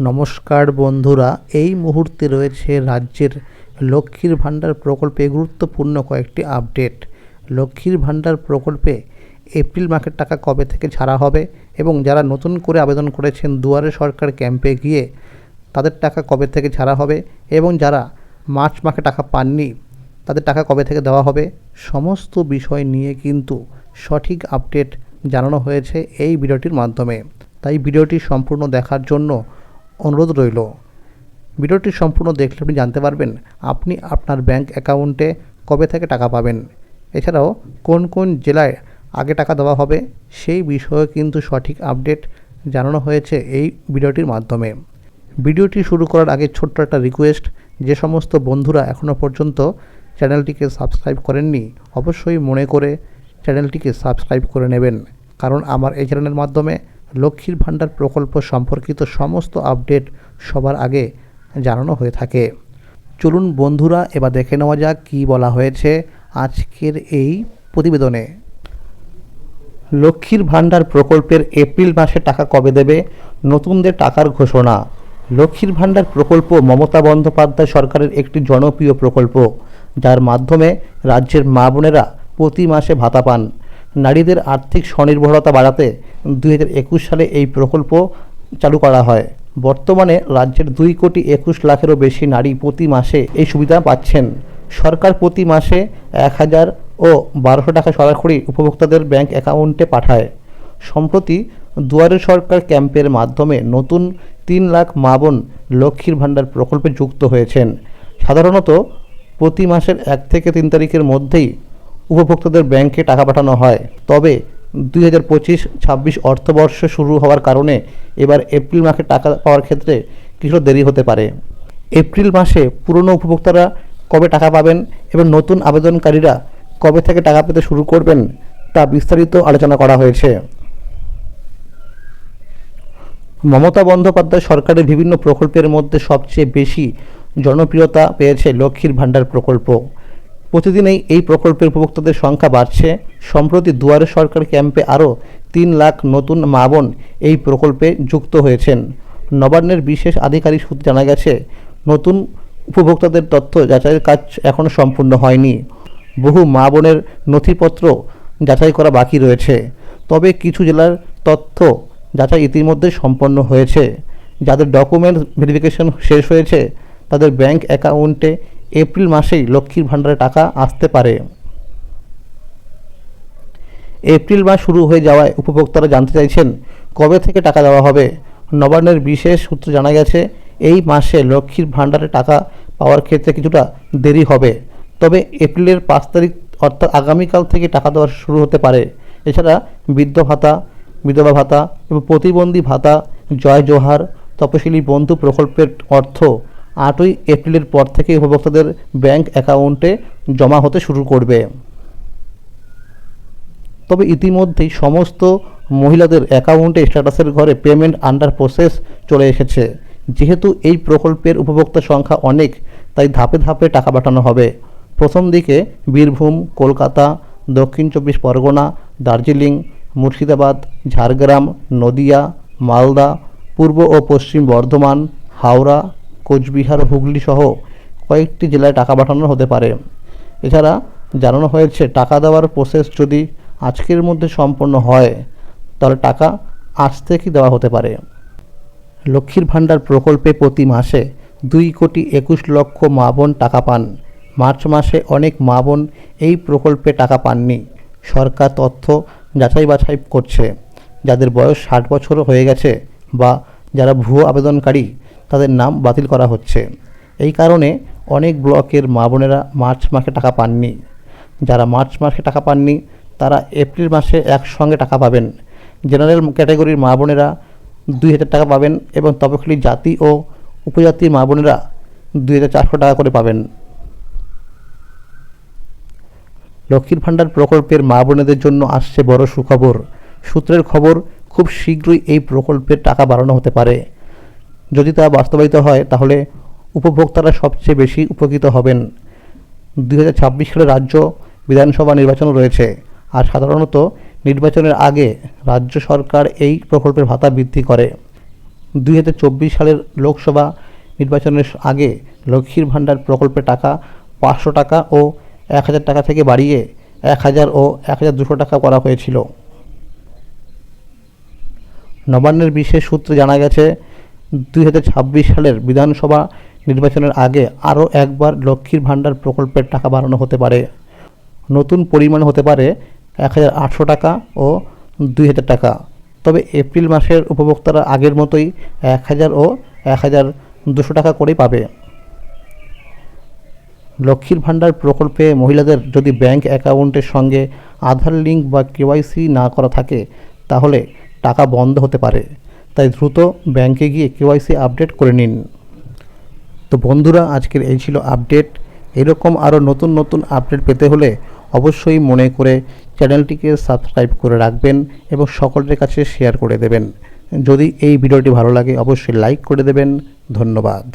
নমস্কার বন্ধুরা, এই মুহূর্তে রয়েছে রাজ্যের লক্ষ্মীর ভাণ্ডার প্রকল্পে গুরুত্বপূর্ণ কয়েকটি আপডেট। লক্ষ্মীর ভাণ্ডার প্রকল্পে এপ্রিল মাসের টাকা কবে থেকে ছাড়া হবে এবং যারা নতুন করে আবেদন করেছেন দুয়ারে সরকার ক্যাম্পে গিয়ে তাদের টাকা কবে থেকে ছাড়া হবে এবং যারা মার্চ মাসে টাকা পাননি, তাদের টাকা কবে থেকে দেওয়া হবে, সমস্ত বিষয় নিয়ে কিন্তু সঠিক আপডেট জানানো হয়েছে এই ভিডিওটির মাধ্যমে। তাই ভিডিওটি সম্পূর্ণ দেখার জন্য অনুরোধ রইল। ভিডিওটি সম্পূর্ণ দেখলে আপনি জানতে পারবেন আপনি আপনার ব্যাংক অ্যাকাউন্টে কবে থেকে টাকা পাবেন। এছাড়াও কোন কোন জেলায় আগে টাকা দেওয়া হবে সেই বিষয়ে কিন্তু সঠিক আপডেট জানানো হয়েছে এই ভিডিওটির মাধ্যমে। ভিডিওটি শুরু করার আগে ছোট্ট একটা রিকোয়েস্ট, যে সমস্ত বন্ধুরা এখনও পর্যন্ত চ্যানেলটিকে সাবস্ক্রাইব করেননি, অবশ্যই মনে করে চ্যানেলটিকে সাবস্ক্রাইব করে নেবেন। কারণ আমার এই চ্যানেলের মাধ্যমে লক্ষ্মীর ভাণ্ডার প্রকল্প সম্পর্কিত সমস্ত আপডেট সবার আগে জানানো হয়ে থাকে। চলুন বন্ধুরা, এবার দেখে নেওয়া যাক কী বলা হয়েছে আজকের এই প্রতিবেদনে। লক্ষ্মীর ভাণ্ডার প্রকল্পের এপ্রিল মাসে টাকা কবে দেবে? নতুনদের টাকার ঘোষণা। লক্ষ্মীর ভাণ্ডার প্রকল্প মমতা বন্দ্যোপাধ্যায় সরকারের একটি জনপ্রিয় প্রকল্প, যার মাধ্যমে রাজ্যের মা বোনেরা প্রতি মাসে ভাতা পান। নারীদের আর্থিক স্বনির্ভরতা বাড়াতে দু হাজার একুশ সালে এই প্রকল্প চালু করা হয়। বর্তমানে রাজ্যের দুই কোটি একুশ লাখেরও বেশি নারী প্রতি মাসে এই সুবিধা পাচ্ছেন। সরকার প্রতি মাসে এক হাজার ও বারোশো টাকা সরাসরি উপভোক্তাদের ব্যাংক অ্যাকাউন্টে পাঠায়। সম্প্রতি দুয়ারে সরকার ক্যাম্পের মাধ্যমে নতুন তিন লাখ মা বোন লক্ষ্মীর ভাণ্ডার প্রকল্পে যুক্ত হয়েছেন। সাধারণত প্রতি মাসের এক থেকে তিন তারিখের মধ্যেই উপভোক্তাদের ব্যাংকে টাকা পাঠানো হয়। তবে দুই হাজার পঁচিশ, ছাব্বিশ অর্থবর্ষ শুরু হওয়ার কারণে এবার এপ্রিল মাসে টাকা পাওয়ার ক্ষেত্রে কিছু দেরি হতে পারে। এপ্রিল মাসে পুরনো উপভোক্তারা কবে টাকা পাবেন এবং নতুন আবেদনকারীরা কবে থেকে টাকা পেতে শুরু করবেন তা বিস্তারিত আলোচনা করা হয়েছে। মমতা বন্দ্যোপাধ্যায় সরকারের বিভিন্ন প্রকল্পের মধ্যে সবচেয়ে বেশি জনপ্রিয়তা পেয়েছে লক্ষ্মীর ভাণ্ডার প্রকল্প। প্রতিদিনই এই প্রকল্পের উপভোক্তাদের সংখ্যা বাড়ছে। সম্প্রতি দুয়ারে সরকার ক্যাম্পে আরও তিন লাখ নতুন মা বোন এই প্রকল্পে যুক্ত হয়েছেন। নবান্নের বিশেষ আধিকারিক সূত্রে জানা গেছে, নতুন উপভোক্তাদের তথ্য যাচাইয়ের কাজ এখনও সম্পূর্ণ হয়নি। বহু মা বোনের নথিপত্র যাচাই করা বাকি রয়েছে। তবে কিছু জেলার তথ্য যাচাই ইতিমধ্যে সম্পন্ন হয়েছে। যাদের ডকুমেন্ট ভেরিফিকেশন শেষ হয়েছে, তাদের ব্যাংক অ্যাকাউন্টে এপ্রিল মাসেই লক্ষ্মীর ভাণ্ডারে টাকা আসতে পারে। এপ্রিল মাস শুরু হয়ে যাওয়ায় উপভোক্তারা জানতে চাইছেন, কবে থেকে টাকা দেওয়া হবে? নবান্নের বিশেষ সূত্রে জানা গেছে, এই মাসে লক্ষ্মীর ভাণ্ডারে টাকা পাওয়ার ক্ষেত্রে কিছুটা দেরি হবে। তবে এপ্রিলের পাঁচ তারিখ অর্থাৎ আগামীকাল থেকে টাকা দেওয়া শুরু হতে পারে। এছাড়া বৃদ্ধ ভাতা, বিধবা ভাতা এবং প্রতিবন্ধী ভাতা, জয় জোহার, তপশিলি বন্ধু প্রকল্পের অর্থ আটই এপ্রিলের পর থেকে উপভোক্তাদের ব্যাংক অ্যাকাউন্টে জমা হতে শুরু করবে। তবে ইতিমধ্যেই সমস্ত মহিলাদের অ্যাকাউন্টে স্ট্যাটাসের ঘরে পেমেন্ট আন্ডার প্রসেস চলে এসেছে। যেহেতু এই প্রকল্পের উপভোক্তা সংখ্যা অনেক, তাই ধাপে ধাপে টাকা পাঠানো হবে। প্রথম দিকে বীরভূম, কলকাতা, দক্ষিণ চব্বিশ পরগনা, দার্জিলিং, মুর্শিদাবাদ, ঝাড়গ্রাম, নদিয়া, মালদা, পূর্ব ও পশ্চিম বর্ধমান, হাওড়া কোচবিহার হুগলি সহ কয়েকটি জেলায় টাকা পাঠানো হতে পারে। এছাড়া জানানো হয়েছে, টাকা দেওয়ার প্রসেস যদি আজকের মধ্যে সম্পন্ন হয়, তাহলে টাকা আজ থেকেই দেওয়া হতে পারে। লক্ষ্মীর ভাণ্ডার প্রকল্পে প্রতি মাসে দুই কোটি একুশ লক্ষ মা বোন টাকা পান। মার্চ মাসে অনেক মা বোন এই প্রকল্পে টাকা পাননি। সরকার তথ্য যাচাই বাছাই করছে। যাদের বয়স ষাট বছর হয়ে গেছে বা যারা ভুয়ো আবেদনকারী তাদের নাম বাতিল করা হচ্ছে। এই কারণে অনেক ব্লকের মা বোনেরা মার্চ মাসে টাকা পাননি। যারা মার্চ মাসে টাকা পাননি, তারা এপ্রিল মাসে একসঙ্গে টাকা পাবেন। জেনারেল ক্যাটাগরির মা বোনেরা দুই হাজার টাকা পাবেন এবং তপশিলি জাতি ও উপজাতির মা বোনেরা দুই হাজার চারশো টাকা করে পাবেন। লক্ষ্মীর ভাণ্ডার প্রকল্পের মা বোনেদের জন্য আসছে বড় সুখবর। সূত্রের খবর, খুব শীঘ্রই এই প্রকল্পের টাকা বাড়ানো হতে পারে। যদি তা বাস্তবায়িত হয়, তাহলে উপভোক্তারা সবচেয়ে বেশি উপকৃত হবেন। দুই হাজার ছাব্বিশ সালে রাজ্য বিধানসভা নির্বাচন রয়েছে, আর সাধারণত নির্বাচনের আগে রাজ্য সরকার এই প্রকল্পের ভাতা বৃদ্ধি করে। দুই হাজার চব্বিশ সালের লোকসভা নির্বাচনের আগে লক্ষ্মীর ভাণ্ডার প্রকল্পে টাকা পাঁচশো টাকা ও এক হাজার টাকা থেকে বাড়িয়ে এক হাজার ও এক হাজার দুশো টাকা করা হয়েছিল। নবান্নের বিশেষ সূত্রে জানা গেছে দুই হাজার ছাব্বিশ সালের বিধানসভা নির্বাচনের আগে আরও একবার লক্ষ্মীর ভাণ্ডার প্রকল্পের টাকা বাড়ানো হতে পারে। নতুন পরিমাণ হতে পারে এক হাজার আটশো টাকা ও দুই হাজার টাকা। তবে এপ্রিল মাসের উপভোক্তারা আগের মতোই এক হাজার ও এক হাজার দুশো টাকা করেই পাবে। লক্ষ্মীর ভাণ্ডার প্রকল্পে মহিলাদের যদি ব্যাংক অ্যাকাউন্টের সঙ্গে আধার লিঙ্ক বা কেওয়াইসি না করা থাকে, তাহলে টাকা বন্ধ হতে পারে। তাই দ্রুত ব্যাংকে গিয়ে কেওয়াইসি আপডেট করে নিন। তো বন্ধুরা, আজকের এই ছিল আপডেট। এরকম আরও নতুন নতুন আপডেট পেতে হলে অবশ্যই মনে করে চ্যানেলটিকে সাবস্ক্রাইব করে রাখবেন এবং সকলের কাছে শেয়ার করে দেবেন। যদি এই ভিডিওটি ভালো লাগে, অবশ্যই লাইক করে দেবেন। ধন্যবাদ।